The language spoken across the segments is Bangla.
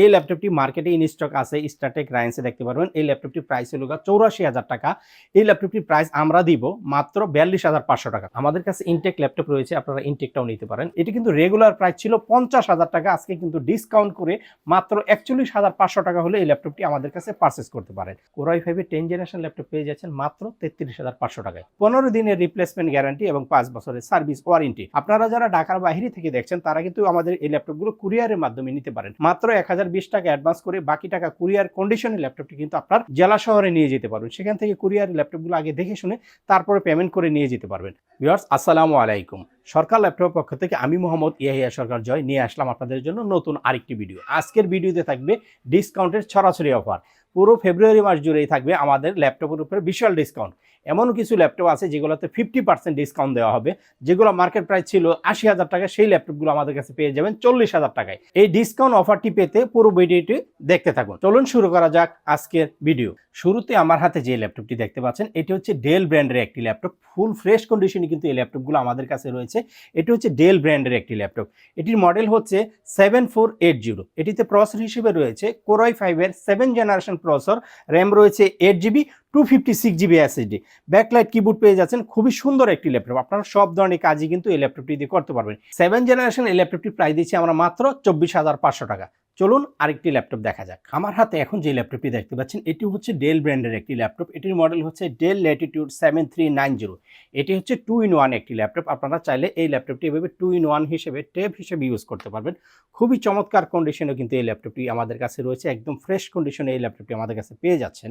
এই ল্যাপটপটি মার্কেটে ইন স্টক আছে স্টারটেক রায়েন্সে দেখতে পারবেন। এই ল্যাপটপটি প্রাইস হলো চৌরাশি হাজার টাকা। এই ল্যাপটপটির প্রাইস আমরা দিব মাত্র বিয়াল্লিশ হাজার পাঁচশো টাকা। আমাদের কাছে ইনটেক ল্যাপটপ রয়েছে, আপনারা ইনটেকটাও নিতে পারেন। এটি কিন্তু রেগুলার প্রাইস ছিল পঞ্চাশ হাজার টাকা, আজকে কিন্তু ডিসকাউন্ট করে মাত্র একচল্লিশ হাজার পাঁচশো টাকা হলে এই ল্যাপটপটি আমাদের কাছে পারচেস করতে পারেন। কোরাই ফাইভের টেন জেনারেশন ল্যাপটপ পেয়ে যাচ্ছেন মাত্র তেত্রিশ হাজার পাঁচশো টাকায়। পনেরো দিনের রিপ্লেসমেন্ট গ্যারান্টি এবং পাঁচ বছরের সার্ভিস ওয়ারেন্টি আপনারা যারা ঢাকার বাইরে থেকে দেখছেন, তারা কিন্তু আমাদের এই ল্যাপটপগুলো কুরিয়ারের মাধ্যমে নিতে পারেন। মাত্র এক হাজার বিশ টাকা অ্যাডভান্স করে বাকি টাকা কুরিয়ার কন্ডিশনে ল্যাপটপটি কিন্তু আপনার জেলা শহরে নিয়ে যেতে পারবেন। সেখান থেকে কুরিয়ার ল্যাপটপগুলো আগে দেখে শুনে তারপরে পেমেন্ট করে নিয়ে যেতে পারবেন। ভিউয়ার্স, আসসালামু আলাইকুম। সরকার ল্যাপটপের পক্ষ থেকে আমি মোহাম্মদ ইয়াহিয়া সরকার জয় নিয়ে আসলাম আপনাদের জন্য নতুন আরেকটি ভিডিও আজকের ভিডিওতে থাকবে ডিসকাউন্টের ছড়াছড়ি অফার পুরো ফেব্রুয়ারি মাস জুড়েই থাকবে আমাদের ল্যাপটপের উপরে বিশাল ডিসকাউন্ট এমন কিছু ল্যাপটপ আছে যেগুলোতে ফিফটি পার্সেন্ট ডিসকাউন্ট দেওয়া হবে, যেগুলো মার্কেট প্রাইস ছিল আশি হাজার টাকা সেই ল্যাপটপগুলো আমাদের কাছে পেয়ে যাবেন চল্লিশ হাজার টাকায়। এই ডিসকাউন্ট অফারটি পেতে পুরো ভিডিওটি দেখতে থাকুন। চলুন শুরু করা যাক আজকের ভিডিও শুরুতে আমার হাতে যে ল্যাপটপটি দেখতে পাচ্ছেন, এটি হচ্ছে ডেল ব্র্যান্ডের একটি ল্যাপটপ ফুল ফ্রেশ কন্ডিশনে কিন্তু এই ল্যাপটপগুলো আমাদের কাছে রয়েছে। এটি হচ্ছে ডেল ব্র্যান্ডের একটি ল্যাপটপ এটির মডেল হচ্ছে সেভেন ফোর এইট জিরো এটিতে প্রসেসর হিসেবে রয়েছে কোরআই ফাইভের সেভেন জেনারেশন প্রসেসর র্যাম রয়েছে eight GB two fifty six GB SSD backlight keyboard পেয়ে যাচ্ছেন, খুবই সুন্দর একটি ল্যাপটপ আপনারা সব ধরনের কাজই কিন্তু এই ল্যাপটপটি দিয়ে করতে পারবেন। সেভেন জেনারেশন এই ল্যাপটপটি প্রাইস দিচ্ছি আমরা মাত্র চব্বিশ হাজার পাঁচশো টাকা। চলুন আরেকটি ল্যাপটপ দেখা যাক। আমার হাতে এখন যে ল্যাপটপটি দেখতে পাচ্ছেন, এটি হচ্ছে ডেল ব্র্যান্ডের একটি ল্যাপটপ। এটির মডেল হচ্ছে Dell latitude seven three nine zero এটি হচ্ছে টু ইন ওয়ান একটি ল্যাপটপ। আপনারা চাইলে এই ল্যাপটপটি এভাবে টু ইন ওয়ান হিসেবে টেপ হিসেবে ইউজ করতে পারবেন। খুবই চমৎকার কন্ডিশনে কিন্তু এই ল্যাপটপটি আমাদের কাছে রয়েছে। একদম ফ্রেশ কন্ডিশনে এই ল্যাপটপটি আমাদের কাছে পেয়ে যাচ্ছেন।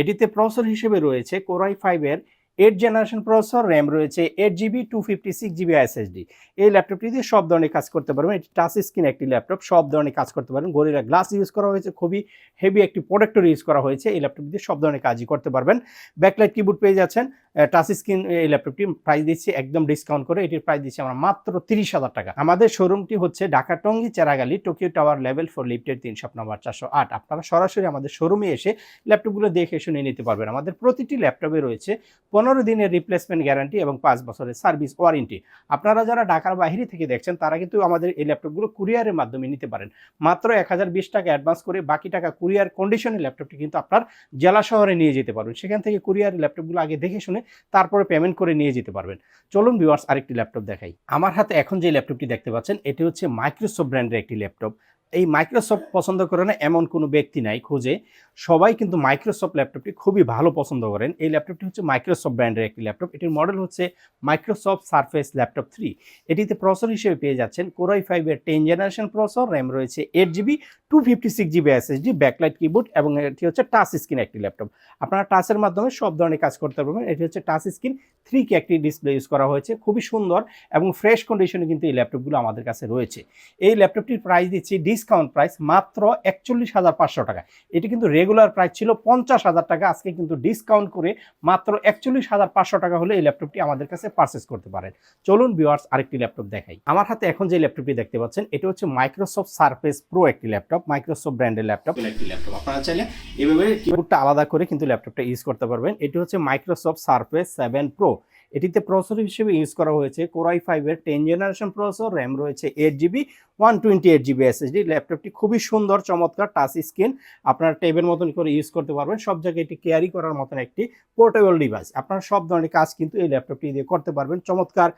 এটিতে প্রসেসর হিসেবে রয়েছে কোরাই ফাইভের এইট জেনারেশন প্রসেসর র্যাম রয়েছে eight GB two fifty six GB SSD এই ল্যাপটপটি দিয়ে সব ধরনের কাজ করতে পারবেন। এটি টাচ স্ক্রিন একটি ল্যাপটপ সব ধরনের কাজ করতে পারবেন। গরিলা গ্লাস ইউজ করা হয়েছে, খুবই হেভি একটি প্রোডাক্টর ইউজ করা হয়েছে। এই ল্যাপটপ দিয়ে সব ধরনের কাজই করতে পারবেন। ব্যাকলাইট কিবোর্ড পেয়ে যাচ্ছেন। টাচ স্ক্রিন এই ল্যাপটপটি প্রাইস দিচ্ছি একদম ডিসকাউন্ট করে। এটির প্রাইস দিচ্ছি আমরা মাত্র তিরিশ হাজার টাকা। আমাদের শোরুমটি হচ্ছে Dhaka Tongi Cheragali Tokyo tower level four লিফটের তিন শপ নাম্বার চারশো আট। আপনারা সরাসরি আমাদের শোরুমে এসে ল্যাপটপগুলো দেখে শুনে নিতে পারবেন। আমাদের প্রতিটি ল্যাপটপে রয়েছে পনেরো দিনের রিপ্লেসমেন্ট গ্যারান্টি এবং পাঁচ বছরের সার্ভিস ওয়ারেন্টি আপনারা যারা ঢাকার বাইরে থেকে দেখছেন, তারা কিন্তু আমাদের এই ল্যাপটপগুলো কুরিয়ারের মাধ্যমে নিতে পারেন। মাত্র এক হাজার বিশ টাকা অ্যাডভান্স করে বাকি টাকা কুরিয়ার কন্ডিশনের ল্যাপটপটি কিন্তু আপনার জেলা শহরে নিয়ে যেতে পারবেন। সেখান থেকে কুরিয়ার ল্যাপটপগুলো আগে দেখে শুনে তারপরে পেমেন্ট করে নিয়ে যেতে পারবেন। চলুন ভিউয়ার্স আরেকটি ল্যাপটপ দেখাই। আমার হাতে এখন যে ল্যাপটপটি দেখতে পাচ্ছেন, এটি হচ্ছে মাইক্রোসফট ব্র্যান্ডের একটি ল্যাপটপ এই মাইক্রোসফট পছন্দ করে না এমন কোনো ব্যক্তি নাই খুঁজে। সবাই কিন্তু মাইক্রোসফট ল্যাপটপটি খুবই ভালো পছন্দ করেন। এই ল্যাপটপটি হচ্ছে মাইক্রোসফট ব্র্যান্ডের একটি ল্যাপটপ এটির মডেল হচ্ছে মাইক্রোসফট সারফেস ল্যাপটপ থ্রি এটিতে প্রসেসর হিসেবে পেয়ে যাচ্ছেন কোরাই ফাইভের টেন জেনারেশন প্রসেসর র্যাম রয়েছে eight GB two fifty six GB SSD backlight keyboard এবং এটি হচ্ছে টাচ স্ক্রিন একটি ল্যাপটপ আপনারা টাচের মাধ্যমে সব ধরনের কাজ করতে পারবেন। এটি হচ্ছে টাচ স্ক্রিন থ্রি কে একটি ডিসপ্লে ইউজ করা হয়েছে। খুবই সুন্দর এবং ফ্রেশ কন্ডিশনে কিন্তু এই ল্যাপটপগুলো আমাদের কাছে রয়েছে। এই ল্যাপটপটির প্রাইস দিচ্ছি ডিসকাউন্ট প্রাইস মাত্র একচল্লিশ হাজার পাঁচশো টাকা। এটি কিন্তু রেগুলার প্রাইস ছিল পঞ্চাশ হাজার টাকা। আজকে কিন্তু ডিসকাউন্ট করে মাত্র একচল্লিশ হাজার পাঁচশো টাকা হলে এই ল্যাপটপটি আমাদের কাছে পারচেস করতে পারেন। চলুন ভিউয়ার্স আরেকটি ল্যাপটপ দেখাই। আমার হাতে এখন যে ল্যাপটপটি দেখতে পাচ্ছেন, এটি হচ্ছে মাইক্রোসফট সারফেস প্রো একটি ল্যাপটপ মাইক্রোসফট ব্র্যান্ডের ল্যাপটপ একটি ল্যাপটপ আপনারা চাইলে এভাবে কিবোর্ডটা আলাদা করে কিন্তু ল্যাপটপটা ইউজ করতে পারবেন। এটি হচ্ছে মাইক্রোসফট সার্ফেস সেভেন প্রো এটিতে প্রসেসর হিসেবে ইউজ করা হয়েছে। কোরাই ফাইভের টেন জেনারেশন প্রসেসর র্যাম রয়েছে eight GB one twenty eight GB SSD ল্যাপটপটি খুবই সুন্দর, চমৎকার টাচ স্ক্রিন আপনার টেবের মতন করে ইউজ করতে পারবেন। সব জায়গায় এটি ক্যারি করার মতন একটি পোর্টেবল ডিভাইস আপনারা সব ধরনের কাজ কিন্তু এই ল্যাপটপটি দিয়ে করতে পারবেন। চমৎকার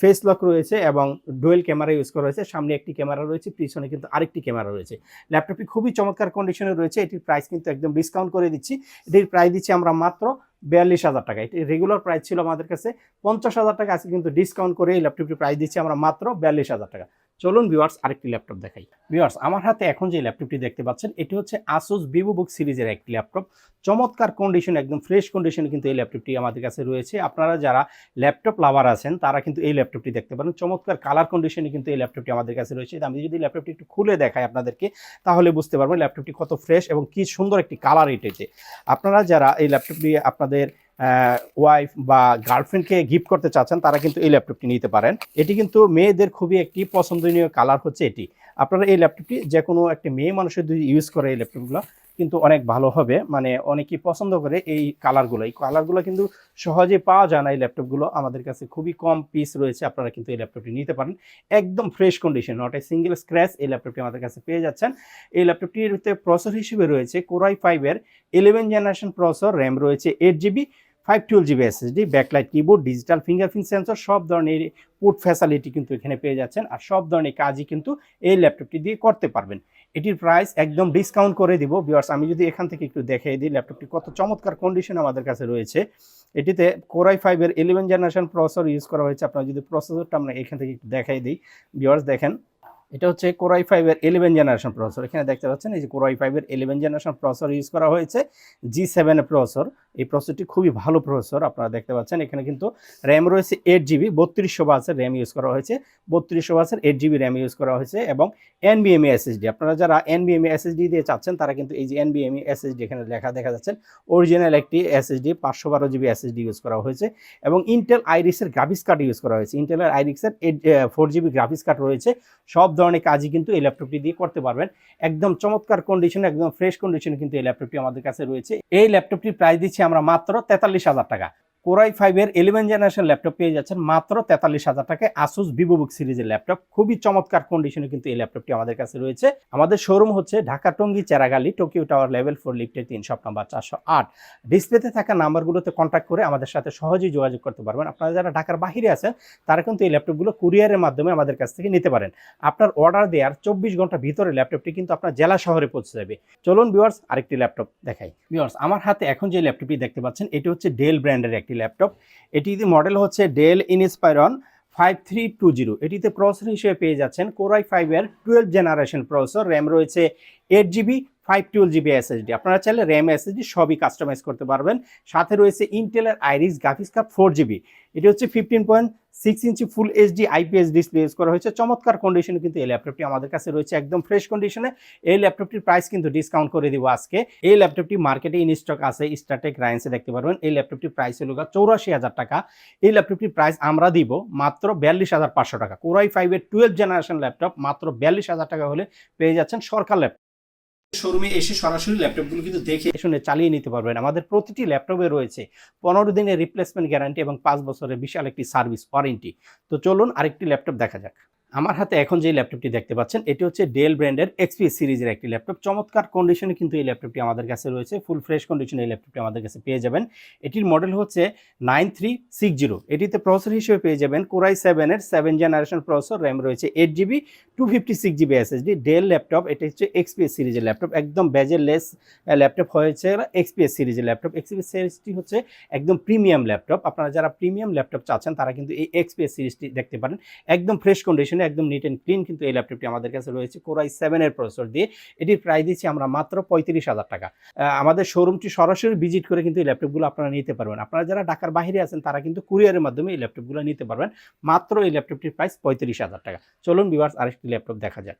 ফেস লক রয়েছে এবং ডুয়েল ক্যামেরা ইউজ করা হয়েছে। সামনে একটি ক্যামেরা রয়েছে, পিছনে কিন্তু আরেকটি ক্যামেরা রয়েছে। ল্যাপটপটি খুবই চমৎকার কন্ডিশনে রয়েছে। এটির প্রাইস কিন্তু একদম ডিসকাউন্ট করে দিচ্ছি। এটির প্রাইস দিচ্ছি আমরা মাত্র বিয়াল্লিশ হাজার টাকা। এটি রেগুলার প্রাইস ছিল আমাদের কাছে পঞ্চাশ হাজার টাকা। আজকে কিন্তু ডিসকাউন্ট করে এই ল্যাপটপটি প্রাইস দিচ্ছি আমরা মাত্র বিয়াল্লিশ হাজার টাকা। চলুন ভিউয়ার্স আরেকটি ল্যাপটপ দেখাই। ভিউয়ার্স আমার হাতে এখন যে ল্যাপটপটি দেখতে পাচ্ছেন, এটি হচ্ছে আসুস ভিভো বুক সিরিজের একটি ল্যাপটপ চমৎকার কন্ডিশন একদম ফ্রেশ কন্ডিশনে কিন্তু এই ল্যাপটপটি আমাদের কাছে রয়েছে। আপনারা যারা ল্যাপটপ লাভার আছেন, তারা কিন্তু এই ল্যাপটপটি দেখতে পারেন। চমৎকার কালার কন্ডিশনে কিন্তু এই ল্যাপটপটি আমাদের কাছে রয়েছে। আমি যদি ল্যাপটপটি একটু খুলে দেখাই আপনাদেরকে, তাহলে বুঝতে পারবেন ল্যাপটপটি কত ফ্রেশ এবং কি সুন্দর একটি কালার এটেছে। আপনারা যারা এই ল্যাপটপটি আপনাদের ওয়াইফ বা গার্লফ্রেন্ডকে গিফট করতে চাচ্ছেন, তারা কিন্তু এই ল্যাপটপটি নিতে পারেন। এটি কিন্তু মেয়েদের খুবই একটি পছন্দনীয় কালার হচ্ছে এটি। আপনারা এই ল্যাপটপটি যে কোনো একটি মেয়ে মানুষের যদি ইউজ করে এই ল্যাপটপগুলো কিন্তু অনেক ভালো হবে। মানে অনেকেই পছন্দ করে এই কালারগুলো এই কালারগুলো কিন্তু সহজে পাওয়া যায় না এই ল্যাপটপগুলো আমাদের কাছে খুবই কম পিস রয়েছে, আপনারা কিন্তু এই ল্যাপটপটি নিতে পারেন। একদম fresh condition not a single scratch এই ল্যাপটপটি আমাদের কাছে পেয়ে যাচ্ছেন। এই ল্যাপটপটিতে প্রসেসর হিসেবে রয়েছে কোরাই ফাইভের ইলেভেন জেনারেশন প্রসেসর র্যাম রয়েছে eight GB five twelve GB SSD backlight keyboard digital fingerprint sensor সব ধরনের পোর্ট ফ্যাসিলিটি কিন্তু এখানে পেয়ে যাচ্ছেন। আর সব ধরনের কাজই কিন্তু এই ল্যাপটপটি দিয়ে করতে পারবেন। এটির প্রাইস একদম ডিসকাউন্ট করে দিব। বিয়ার্স আমি যদি এখান থেকে একটু দেখিয়ে দিই ল্যাপটপটি কত চমৎকার কন্ডিশন আমাদের কাছে রয়েছে। এটিতে কোরাই ফাইভের ইলেভেন জেনারেশন প্রসেসর ইউজ করা হয়েছে। আপনারা যদি প্রসেসরটা আমরা এখান থেকে একটু দেখাই দিই। বিয়ার্স দেখেন এটা হচ্ছে কোরাই ফাইভের ইলেভেন জেনারেশন প্রসেসর এখানে দেখতে পাচ্ছেন, এই যে কোরাই ফাইভের ইলেভেন জেনারেশন প্রসেসর ইউজ করা হয়েছে জি সেভেনের প্রসেসর এই প্রসেসরটি খুবই ভালো প্রসেসর আপনারা দেখতে পাচ্ছেন। এখানে কিন্তু র্যাম রয়েছে এইট জিবি বত্রিশশো বাসের র্যাম ইউজ করা হয়েছে। বত্রিশশো বাসের এইট জিবি র্যাম ইউজ করা হয়েছে এবং এনবিএমএ এসএসডি আপনারা যারা এনবিএমএ এসএসডি দিয়ে চাচ্ছেন, তারা কিন্তু এই যে এনবিএমএ এসএসডি এখানে লেখা দেখা যাচ্ছেন অরিজিনাল একটি এসএসডি পাঁচশো বারো জিবি এসএসডি ইউজ করা হয়েছে এবং ইন্টেল আইরিক্সের গ্রাফিক্স কার্ড ইউজ করা হয়েছে। ইন্টেলের আইরিক্সের eight four GB graphics card রয়েছে। সব ধরনের কাজই কিন্তু এই ল্যাপটপটি দিয়ে করতে পারবেন। একদম চমৎকার কন্ডিশনে একদম ফ্রেশ কন্ডিশনে কিন্তু এই ল্যাপটপটি আমাদের কাছে রয়েছে। এই ল্যাপটপটির প্রাইস দিচ্ছি আমরা মাত্র তেতাল্লিশ হাজার টাকা। কোরাই ফাইভের ইলেভেন জেনারেশন ল্যাপটপ পেয়ে যাচ্ছেন মাত্র তেতাল্লিশ হাজার টাকায় আসুস ভিভোবুক সিরিজের ল্যাপটপ খুবই চমৎকার কন্ডিশনে কিন্তু এই ল্যাপটপটি আমাদের কাছে রয়েছে। আমাদের শোরুম হচ্ছে Dhaka Tongi Cheragali Tokyo tower level four লিফটের তিন শপ নাম্বার চারশো আট। ডিসপ্লেতে থাকা নাম্বারগুলোতে কন্ট্যাক্ট করে আমাদের সাথে সহজেই যোগাযোগ করতে পারবেন। আপনারা যারা ঢাকার বাহিরে আছেন, তারা কিন্তু এই ল্যাপটপগুলো কুরিয়ারের মাধ্যমে আমাদের কাছ থেকে নিতে পারেন। আপনার অর্ডার দেওয়ার চব্বিশ ঘণ্টা ভিতরে ল্যাপটপটি কিন্তু আপনার জেলা শহরে পৌঁছে যাবে। চলুন ভিউয়ার্স আরেকটি ল্যাপটপ দেখাই। ভিউয়ার্স আমার হাতে এখন যে ল্যাপটপটি দেখতে পাচ্ছেন, এটি হচ্ছে ডেল ব্র্যান্ডের একটি ল্যাপটপ। এটিতে মডেল হচ্ছে Dell Inspiron five three two zero এটিতে প্রসেসর হিসেবে পেয়ে যাচ্ছেন কোরাই ফাইভের টুয়েলভ জেনারেশন প্রসেসর র্যাম রয়েছে eight GB five twelve GB SSD আপনারা চাইলে র্যাম এসএসডি সবই কাস্টমাইজ করতে পারবেন। সাথে রয়েছে ইন্টেলের Iris graphics card four GB এটি হচ্ছে fifteen point six inch full HD IPS display use করা হয়েছে। চমৎকার কন্ডিশনে কিন্তু এই ল্যাপটপটি আমাদের কাছে রয়েছে। একদম ফ্রেশ কন্ডিশনে এই ল্যাপটপটির প্রাইস কিন্তু ডিসকাউন্ট করে দিব আজকে। এই ল্যাপটপটি মার্কেটে ইন স্টক আছে স্টার্টেক রাইন্সে দেখতে পারবেন। এই ল্যাপটপটির প্রাইস হলো চৌরাশি হাজার টাকা। এই ল্যাপটপটির প্রাইস আমরা দিব মাত্র বিয়াল্লিশ হাজার পাঁচশো টাকা। কোরাই ফাইভের টুয়েলভ জেনারেশন ল্যাপটপ মাত্র বিয়াল্লিশ হাজার টাকা হলে পেয়ে যাচ্ছেন সরকার ল্যাপটপ শোরুমে এসে সরাসরি ল্যাপটপগুলো কিন্তু দেখে শুনে চালিয়ে নিতে পারবেন। আমাদের প্রতিটি ল্যাপটপে রয়েছে পনেরো দিনের রিপ্লেসমেন্ট গ্যারান্টি এবং পাঁচ বছরের বিশাল একটি সার্ভিস ওয়ারেন্টি তো চলুন আরেকটি ল্যাপটপ দেখা যাক। আমার হাতে এখন যে ল্যাপটপটি দেখতে পাচ্ছেন, এটি হচ্ছে ডেল ব্র্যান্ডের এক্সপি সিরিজের একটি ল্যাপটপ। চমৎকার কন্ডিশনে কিন্তু এই ল্যাপটপটি আমাদের কাছে রয়েছে। ফুল ফ্রেশ কন্ডিশনে এই ল্যাপটপটি আমাদের কাছে পেয়ে যাবেন। এটির মডেল হচ্ছে নাইন থ্রি সিক্স জিরো এটিতে প্রসেসর হিসেবে পেয়ে যাবেন কোরাই সেভেনের সেভেন জেনারেশন প্রসেসর র্যাম রয়েছে eight GB two fifty six GB SSD Dell laptop এটি হচ্ছে এক্সপিএস সিরিজের ল্যাপটপ একদম ব্যাজের লেস ল্যাপটপ হয়েছে এক্সপিএস সিরিজের ল্যাপটপ এক্সপিএস সিরিজটি হচ্ছে একদম প্রিমিয়াম ল্যাপটপ আপনারা যারা প্রিমিয়াম ল্যাপটপ চাচ্ছেন, তারা কিন্তু এই এক্সপিএস সিরিজটি দেখতে পারেন। একদম ফ্রেশ কন্ডিশনে একদম নিট অ্যান্ড ক্লিন কিন্তু এই ল্যাপটপটি আমাদের কাছে রয়েছে কোরাই সেভেনের প্রসেসর দিয়ে। এটির প্রাইস দিচ্ছি আমরা মাত্র পঁয়ত্রিশ হাজার টাকা। আমাদের শোরুমটি সরাসরি ভিজিট করে কিন্তু এই ল্যাপটপগুলো আপনারা নিতে পারবেন। আপনারা যারা ঢাকার বাইরে আছেন, তারা কিন্তু কুরিয়ারের মাধ্যমে এই ল্যাপটপগুলো নিতে পারবেন। মাত্র এই ল্যাপটপটির প্রাইস পঁয়ত্রিশ হাজার টাকা। চলুন বিভার্স আরেকটি ল্যাপটপ দেখা যাক।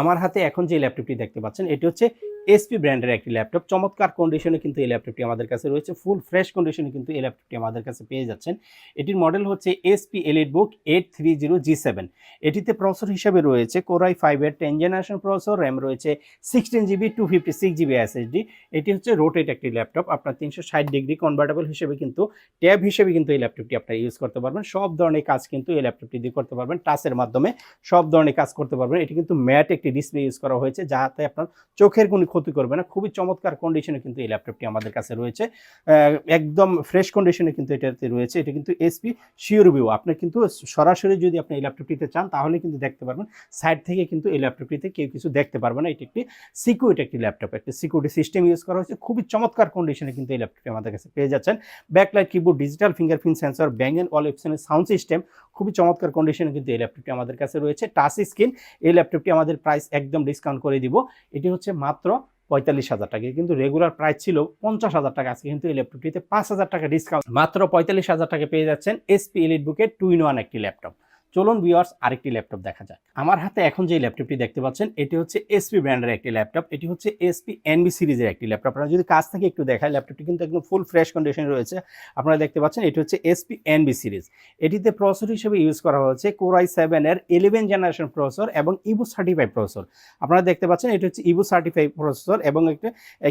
আমার হাতে এখন যে ল্যাপটপটি দেখতে পাচ্ছেন, এটি হচ্ছে এসপি ব্র্যান্ডের একটি ল্যাপটপ চমৎকার কন্ডিশনে কিন্তু এই ল্যাপটপটি আমাদের কাছে রয়েছে। ফুল ফ্রেশ কন্ডিশনে কিন্তু এই ল্যাপটপটি আমাদের কাছে পেয়ে যাচ্ছেন। এটির মডেল হচ্ছে HP EliteBook eight three zero G seven এটিতে প্রসেসর হিসেবে রয়েছে কোরাই ফাইভের টেন জেনারেশন প্রসেসর র্যাম রয়েছে sixteen GB two fifty six GB SSD এটি হচ্ছে রোটেট একটি ল্যাপটপ আপনার তিনশো ষাট ডিগ্রি কনভার্টেবল হিসেবে কিন্তু ট্যাব হিসেবে কিন্তু এই ল্যাপটপটি আপনারা ইউজ করতে পারবেন। সব ধরনের কাজ কিন্তু এই ল্যাপটপটি দিয়ে করতে পারবেন। টাচের মাধ্যমে সব ধরনের কাজ করতে পারবেন। এটি কিন্তু ম্যাট একটি ডিসপ্লে ইউজ করা হয়েছে, যাতে আপনার চোখের কোনো ক্ষতি করবে না। খুবই চমৎকার কন্ডিশনে কিন্তু এই ল্যাপটপটি আমাদের কাছে রয়েছে। একদম ফ্রেশ কন্ডিশনে কিন্তু এটাতে রয়েছে। এটা কিন্তু এসপি শিওর ভিউ আপনি কিন্তু সরাসরি যদি আপনি এই ল্যাপটপটিতে চান, তাহলে কিন্তু দেখতে পারবেন। সাইড থেকে কিন্তু এই ল্যাপটপটিতে কেউ কিছু দেখতে পারবে না। এটি একটি সিকিউরিটি একটি ল্যাপটপ একটি সিকিউরিটি সিস্টেম ইউজ করা হয়েছে। খুবই চমৎকার কন্ডিশনে কিন্তু এই ল্যাপটপটি আমাদের কাছে পেয়ে যাচ্ছেন। Backlight keyboard digital fingerprint sensor Bang and all অপশনের সাউন্ড সিস্টেম খুবই চমৎকার কন্ডিশনে কিন্তু এই ল্যাপটপটি আমাদের কাছে রয়েছে। টাচ স্ক্রিন এই ল্যাপটপটি আমাদের প্রাইস একদম ডিসকাউন্ট করে দিব। এটি হচ্ছে মাত্র পঁয়তাল্লিশ হাজার টাকা। কিন্তু রেগুলার প্রাইস ছিল পঞ্চাশ হাজার টাকা। আজকে কিন্তু এই ল্যাপটপটিতে পাঁচ হাজার টাকা ডিসকাউন্ট মাত্র পঁয়তাল্লিশ হাজার টাকা পেয়ে যাচ্ছেন এসপি এলিট বুকের টু ইন ওয়ান একটি ল্যাপটপ চলুন ভিউয়ার্স আরেকটি ল্যাপটপ দেখা যাক। আমার হাতে এখন যে ল্যাপটপটি দেখতে পাচ্ছেন, এটি হচ্ছে এসপি ব্র্যান্ডের একটি ল্যাপটপ এটি হচ্ছে এসপি এনবি সিরিজের একটি ল্যাপটপ আপনারা যদি কাছ থেকে একটু দেখায় ল্যাপটপটি কিন্তু একদম ফুল ফ্রেশ কন্ডিশনে রয়েছে। আপনারা দেখতে পাচ্ছেন, এটি হচ্ছে এসপি এনবি সিরিজ এটিতে প্রসেসর হিসেবে ইউজ করা হয়েছে কোরাই সেভেনের ইলেভেন জেনারেশন প্রসেসর এবং ইবু থার্টি ফাইভ প্রসেসর আপনারা দেখতে পাচ্ছেন, এটি হচ্ছে ইবু থার্টি ফাইভ প্রসেসর এবং একটা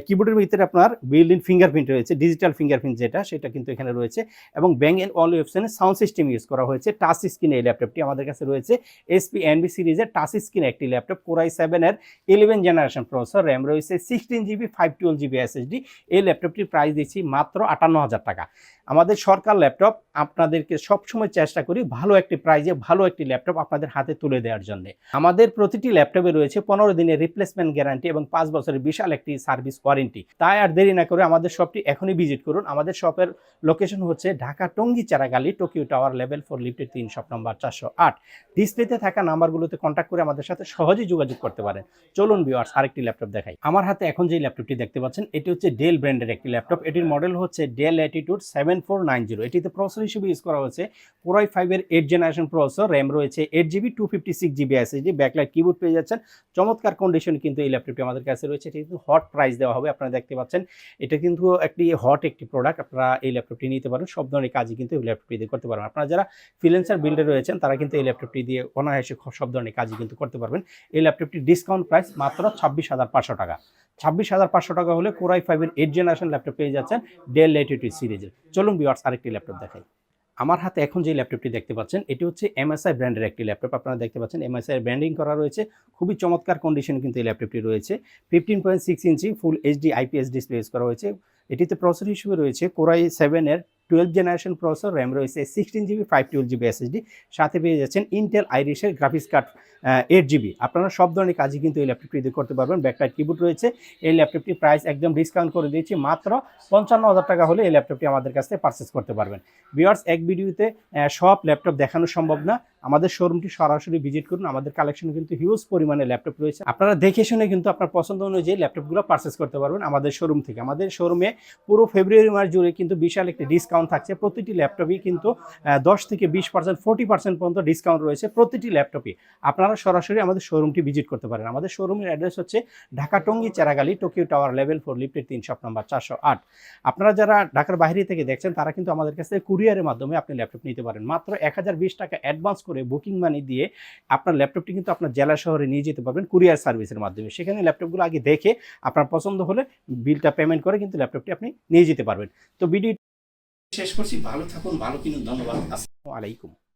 কিবোর্ডের ভিতরে আপনার বিল্ড ইন ফিঙ্গারপ্রিন্ট রয়েছে ডিজিটাল ফিঙ্গারপ্রিন্ট যেটা, সেটা কিন্তু এখানে রয়েছে এবং ব্যাং এন্ড অল ওয়েবসাইনে সাউন্ড সিস্টেম ইউজ করা হয়েছে টাচ স্ক্রিন এই ল্যাপটপটি আমাদের কাছে রয়েছে এসপি এনবি সিরিজের টাচ স্ক্রিন একটি ল্যাপটপ কোরাই সেভেনের ইলেভেন জেনারেশন প্রসেসর র্যাম রয়েছে sixteen GB five twelve GB SSD এই ল্যাপটপটির প্রাইস দিচ্ছি মাত্র আটান্ন হাজার টাকা। আমাদের সরকার ল্যাপটপ, আপনাদেরকে সবসময় চেষ্টা করি ভালো একটি প্রাইজে ভালো একটি ল্যাপটপ আপনাদের হাতে তুলে দেওয়ার জন্য। আমাদের প্রতিটি ল্যাপটপে রয়েছে পনেরো দিনের রিপ্লেসমেন্ট গ্যারান্টি এবং পাঁচ বছরের বিশাল একটি সার্ভিস ওয়ারেন্টি তাই আর দেরি না করে আমাদের শপটি এখনই ভিজিট করুন। আমাদের শপের লোকেশন হচ্ছে Dhaka Tongi Charagali Tokyo tower level four লিফটের তিন শপ নম্বর চারশো আট। ডিসপ্লেতে থাকা নাম্বারগুলোতে কন্ট্যাক্ট করে আমাদের সাথে সহজেই যোগাযোগ করতে পারেন। চলুন ভিউয়ার্স আরেকটি ল্যাপটপ দেখাই। আমার হাতে এখন যে ল্যাপটপটি দেখতে পাচ্ছেন, এটি হচ্ছে ডেল ব্র্যান্ডের একটি ল্যাপটপ এটির মডেল হচ্ছে Dell Latitude seven four nine zero এটিতে প্রসেসর হিসেবে ইউজ করা হয়েছে কোরাই ফাইভের এইট জেনারেশন প্রসেসর র্যাম রয়েছে eight GB two fifty six GB SSD backlight keyboard পেয়ে যাচ্ছেন। চমৎকার কন্ডিশন কিন্তু এই ল্যাপটপটি আমাদের কাছে রয়েছে। এটি কিন্তু হট প্রাইস দেওয়া হবে, আপনারা দেখতে পাচ্ছেন। এটা কিন্তু একটি হট একটি প্রোডাক্ট আপনারা এই ল্যাপটপটি নিতে পারেন। সব ধরনের কাজই কিন্তু এই ল্যাপটপটি করতে পারবেন। আপনারা যারা ফ্রিল্যান্সার বিল্ডে রয়েছেন তারা কিন্তু এই ল্যাপটপটি দিয়ে অনায়াসে সব ধরনের কাজই কিন্তু করতে পারবেন। এই ল্যাপটপটির ডিসকাউন্ট প্রাইস মাত্র ছাব্বিশ হাজার পাঁচশো টাকা। ছাব্বিশ হাজার পাঁচশো টাকা হলে কোরাই ফাইভের এইট জেনারেশন ল্যাপটপ পেয়ে যাচ্ছেন ডেল লেটিটিউড সিরিজের চলুন বিওয়ার্স আরেকটি ল্যাপটপ দেখাই। আমার হাতে এখন যে ল্যাপটপটি দেখতে পাচ্ছেন, এটি হচ্ছে এমএসআই ব্র্যান্ডের একটি ল্যাপটপ। আপনারা দেখতে পাচ্ছেন এমএসআই ব্র্যান্ডিং করা রয়েছে। খুবই চমৎকার কন্ডিশনে কিন্তু এই ল্যাপটপটি রয়েছে। Fifteen point six inch full HD IPS display use করা হয়েছে। এটিতে প্রসেসর হিসেবে রয়েছে কোরাই সেভেনের টুয়েলভ জেনারেশন প্রসেসর র্যাম রয়েছে sixteen GB five twelve GB SSD সাথে পেয়ে যাচ্ছেন ইন্টেল আইরিশের গ্রাফিক্স কার্ড এইট জিবি আপনারা সব ধরনের কাজই কিন্তু এই ল্যাপটপটি করতে পারবেন। ব্যাকলাইট কিবোর্ড রয়েছে। এই ল্যাপটপটি প্রাইস একদম ডিসকাউন্ট করে দিয়েছি। মাত্র পঞ্চান্ন হাজার টাকা হলে এই ল্যাপটপটি আমাদের কাছ থেকে পারচেস করতে পারবেন। ভিওয়ার্স এক ভিডিওতে সব ল্যাপটপ দেখানো সম্ভব না। আমাদের শোরুমটি সরাসরি ভিজিট করুন। আমাদের কালেকশনে কিন্তু হিউজ পরিমাণে ল্যাপটপ রয়েছে। আপনারা দেখে শুনে কিন্তু আপনার পছন্দ অনুযায়ী ল্যাপটপগুলো পারচেস করতে পারবেন আমাদের শোরুম থেকে। আমাদের শোরুমে পুরো ফেব্রুয়ারি মাস জুড়ে কিন্তু বিশাল একটি ডিসকাউন্ট থাকছে। প্রতিটি ল্যাপটপই কিন্তু দশ থেকে বিশ পার্সেন্ট ফোর্টি পার্সেন্ট পর্যন্ত ডিসকাউন্ট রয়েছে প্রতিটি ল্যাপটপই আপনারা সরাসরি আমাদের শোরুমটি ভিজিট করতে পারেন। আমাদের শোরুমের অ্যাড্রেস হচ্ছে Dhaka Tongi Cheragali Tokyo tower level four লিফটের তিন শপ নাম্বার চারশো আট। আপনারা যারা ঢাকার বাইরে থেকে দেখছেন, তারা কিন্তু আমাদের কাছে কুরিয়ারের মাধ্যমে আপনি ল্যাপটপ নিতে পারেন। মাত্র এক হাজার বিশ টাকা অ্যাডভান্স করে বুকিং মানি দিয়ে আপনার ল্যাপটপটি কিন্তু আপনার জেলা শহরে নিয়ে যেতে পারবেন কুরিয়ার সার্ভিসের মাধ্যমে। সেখানে ল্যাপটপগুলো আগে দেখে আপনার পছন্দ হলে বিলটা পেমেন্ট করে কিন্তু ল্যাপটপটি আপনি নিয়ে যেতে পারবেন। তো ভিডিও শেষ করছি। ভালো থাকুন, ভালো কিনুন, ধন্যবাদ। আসসালামু আলাইকুম।